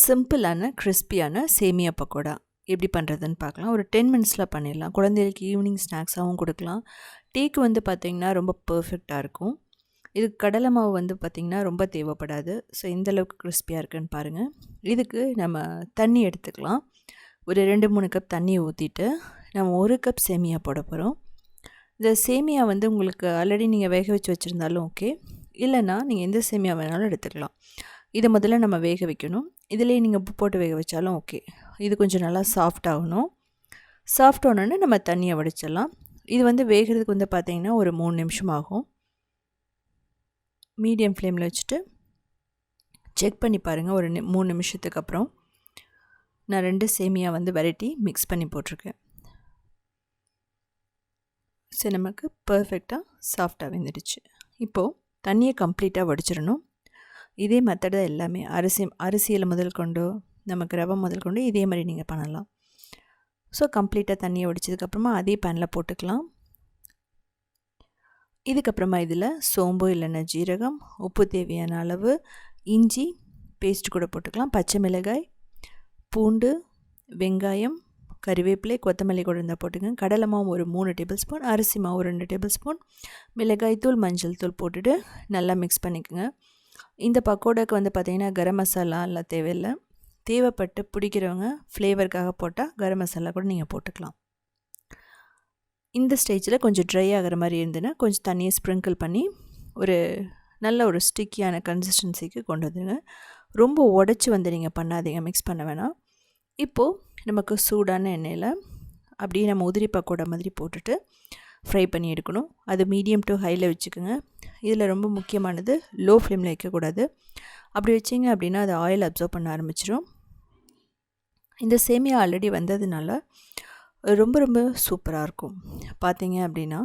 சிம்பிளான கிறிஸ்பியான சேமியா பக்கோடா. எப்படி பண்ணுறதுன்னு பார்க்கலாம். ஒரு டென் மினிட்ஸில் பண்ணிடலாம். குழந்தைகளுக்கு ஈவினிங் ஸ்நாக்ஸாகவும் கொடுக்கலாம். டீக்கு வந்து பார்த்திங்கன்னா ரொம்ப பர்ஃபெக்டாக இருக்கும். இது கடலை மாவு வந்து பார்த்திங்கன்னா ரொம்ப தேவைப்படாது. ஸோ எந்தளவுக்கு கிறிஸ்பியாக இருக்குன்னு பாருங்கள் இதுக்கு நம்ம தண்ணி எடுத்துக்கலாம். ஒரு ரெண்டு மூணு கப் தண்ணி ஊற்றிட்டு நம்ம ஒரு கப் சேமியா போட போகிறோம் இந்த சேமியா வந்து உங்களுக்கு ஆல்ரெடி நீங்கள் வேக வச்சு வச்சுருந்தாலும் ஓகே இல்லைன்னா நீங்கள் எந்த சேமியா வேணாலும் எடுத்துக்கலாம். இதை முதல்ல நம்ம வேக வைக்கணும். இதிலே நீங்கள் உப்பு போட்டு வேக வச்சாலும் ஓகே. இது கொஞ்சம் நல்லா சாஃப்ட் ஆகணும். சாஃப்ட் ஆனோடனே நம்ம தண்ணியை வடிச்சிடலாம். இது வந்து வேகிறதுக்கு வந்து பார்த்திங்கன்னா ஒரு மூணு நிமிஷம் ஆகும். மீடியம் ஃப்ளேமில் வச்சுட்டு செக் பண்ணி பாருங்கள் ஒரு மூணு நிமிஷத்துக்கு அப்புறம் நான் ரெண்டு சேமியா வந்து வெரைட்டி மிக்ஸ் பண்ணி போட்டிருக்கேன். சரி நமக்கு பர்ஃபெக்டாக சாஃப்டாக வெந்துடுச்சு. இப்போது தண்ணியை கம்ப்ளீட்டாக வடிச்சிடணும். இதே மெத்தடு தான் எல்லாமே. அரிசி அரிசியில் முதல் கொண்டோ நமக்கு ரவை முதல் கொண்டு இதே மாதிரி நீங்கள் பண்ணலாம். ஸோ கம்ப்ளீட்டாக தண்ணியை ஒடிச்சதுக்கப்புறமா அதே பேனில் போட்டுக்கலாம். இதுக்கப்புறமா இதில் சோம்பு இல்லைன்னா ஜீரகம் உப்பு தேவையான அளவு இஞ்சி பேஸ்ட் கூட போட்டுக்கலாம். பச்சை மிளகாய் பூண்டு வெங்காயம் கறிவேப்பிலை கொத்தமல்லி கூட இருந்தால் போட்டுங்க. கடலை மாவு ஒரு மூணு டேபிள் ஸ்பூன் அரிசி மாவு ரெண்டு டேபிள் ஸ்பூன் மிளகாய் தூள் மஞ்சள் தூள் போட்டுட்டு நல்லா மிக்ஸ் பண்ணிக்கோங்க. இந்த பக்கோடாவுக்கு வந்து பார்த்திங்கன்னா கரம் மசாலா எல்லாம் தேவையில்லை. தேவைப்பட்டு பிடிக்கிறவங்க ஃப்ளேவருக்காக போட்டால் கரம் மசாலா கூட நீங்கள் போட்டுக்கலாம். இந்த ஸ்டேஜில் கொஞ்சம் ட்ரை ஆகிற மாதிரி இருந்ததுன்னா கொஞ்சம் தண்ணியை ஸ்ப்ரிங்கிள் பண்ணி ஒரு நல்ல ஒரு ஸ்டிக்கியான கன்சிஸ்டன்சிக்கு கொண்டு வந்துடுங்க ரொம்ப உடச்சி வந்து நீங்கள் பண்ணாதீங்க மிக்ஸ் பண்ண வேணாம். இப்போது நமக்கு சூடான எண்ணெயில் அப்படியே நம்ம உதிரி பக்கோடா மாதிரி போட்டுட்டு ஃப்ரை பண்ணி எடுக்கணும். அது மீடியம் டு ஹையில் வச்சுக்கோங்க. இதில் ரொம்ப முக்கியமானது லோ ஃப்ளேமில் வைக்கக்கூடாது. அப்படி வச்சிங்க அப்படின்னா அது ஆயில் அப்சர்வ் பண்ண ஆரம்பிச்சிடும் இந்த சேமியா ஆல்ரெடி வந்ததுனால ரொம்ப ரொம்ப சூப்பராக இருக்கும். பார்த்தீங்க அப்படின்னா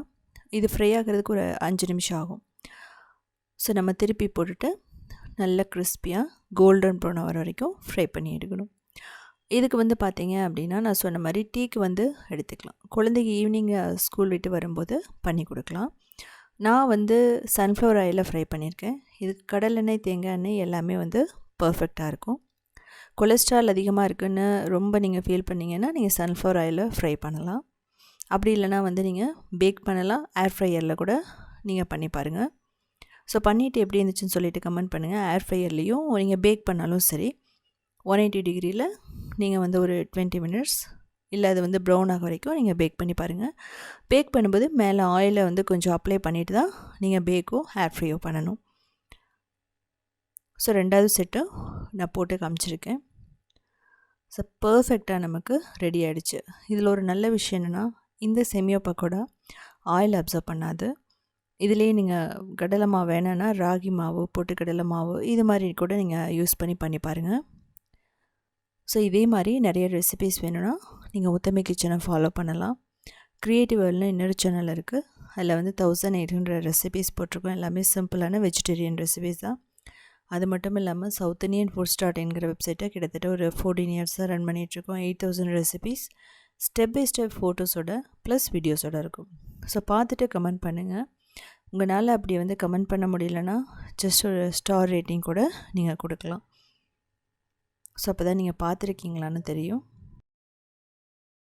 இது ஃப்ரை ஆகிறதுக்கு ஒரு அஞ்சு நிமிஷம் ஆகும். ஸோ நம்ம திருப்பி போட்டுட்டு நல்லா கிறிஸ்பியாக கோல்டன் ப்ரௌன் வர வரைக்கும் ஃப்ரை பண்ணி எடுக்கணும். இதுக்கு வந்து பார்த்தீங்க அப்படின்னா நான் சொன்ன மாதிரி டீக்கு வந்து எடுத்துக்கலாம். குழந்தைக்கு ஈவினிங் ஸ்கூல் விட்டு வரும்போது பண்ணி கொடுக்கலாம். நான் வந்து சன்ஃப்ளவர் ஆயிலில் ஃப்ரை பண்ணியிருக்கேன். இது கடலெண்ணெய் தேங்காய் எண்ணெய் எல்லாமே வந்து பர்ஃபெக்டாக இருக்கும். கொலஸ்ட்ரால் அதிகமாக இருக்குன்னு ரொம்ப நீங்கள் ஃபீல் பண்ணிங்கன்னா நீங்கள் சன்ஃப்ளவர் ஆயிலில் ஃப்ரை பண்ணலாம். அப்படி இல்லைனா வந்து நீங்கள் பேக் பண்ணலாம். ஏர் ஃப்ரையரில் கூட நீங்கள் பண்ணி பாருங்கள் ஸோ பண்ணிவிட்டு எப்படி இருந்துச்சுன்னு சொல்லிவிட்டு கமெண்ட் பண்ணுங்கள் ஏர் ஃப்ரையர்லேயும் நீங்கள் பேக் பண்ணாலும் சரி ஒன் எயிட்டி டிகிரியில் நீங்கள் வந்து ஒரு டுவெண்ட்டி மினிட்ஸ் இல்லை அது வந்து ப்ரௌன் ஆக வரைக்கும் நீங்கள் பேக் பண்ணி பாருங்கள் பேக் பண்ணும்போது மேலே ஆயிலை வந்து கொஞ்சம் அப்ளை பண்ணிவிட்டு தான் நீங்கள் பேக்கோ ஹேர் ஃப்ரீயோ பண்ணணும். ஸோ ரெண்டாவது செட்டும் நான் போட்டு காமிச்சிருக்கேன். ஸோ பர்ஃபெக்டாக நமக்கு ரெடி ஆகிடுச்சு இதில் ஒரு நல்ல விஷயம் என்னென்னா இந்த செமியோ பக்கோடா ஆயில் அப்சர்வ் பண்ணாது. இதுலேயே நீங்கள் கடலை மாவு வேணுன்னா ராகி மாவு பொட்டுக்கடலை மாவு இது மாதிரி கூட நீங்கள் யூஸ் பண்ணி பண்ணி பாருங்கள் ஸோ இதே மாதிரி நிறைய ரெசிபீஸ் வேணும்னா நீங்கள் உத்தமை கிச்சனை ஃபாலோ பண்ணலாம். க்ரியேட்டிவ் வேர்ல்டுனு இன்னொரு சேனல் இருக்குது அதில் வந்து தௌசண்ட் எயிட் ஹண்ட்ரட் ரெசிபீஸ் போட்டிருக்கோம். எல்லாமே சிம்பிளான வெஜிடேரியன் ரெசிபீஸ் தான். அது மட்டும் இல்லாமல் சவுத் இண்டியன் ஃபுட் ஸ்டார்ட் என்கிற வெப்சைட்டை கிட்டத்தட்ட ஒரு ஃபோர்டீன் இயர்ஸாக ரன் பண்ணிகிட்ருக்கோம் eight thousand recipes step by step ஃபோட்டோஸோட plus வீடியோஸோட இருக்கும். ஸோ பார்த்துட்டு கமெண்ட் பண்ணுங்கள் உங்களால் அப்படி வந்து கமெண்ட் பண்ண முடியலன்னா ஜஸ்ட் ஒரு ஸ்டார் ரேட்டிங் கூட நீங்கள் கொடுக்கலாம். ஸோ அப்போ தான் நீங்கள் பார்த்துருக்கீங்களான்னு தெரியும்.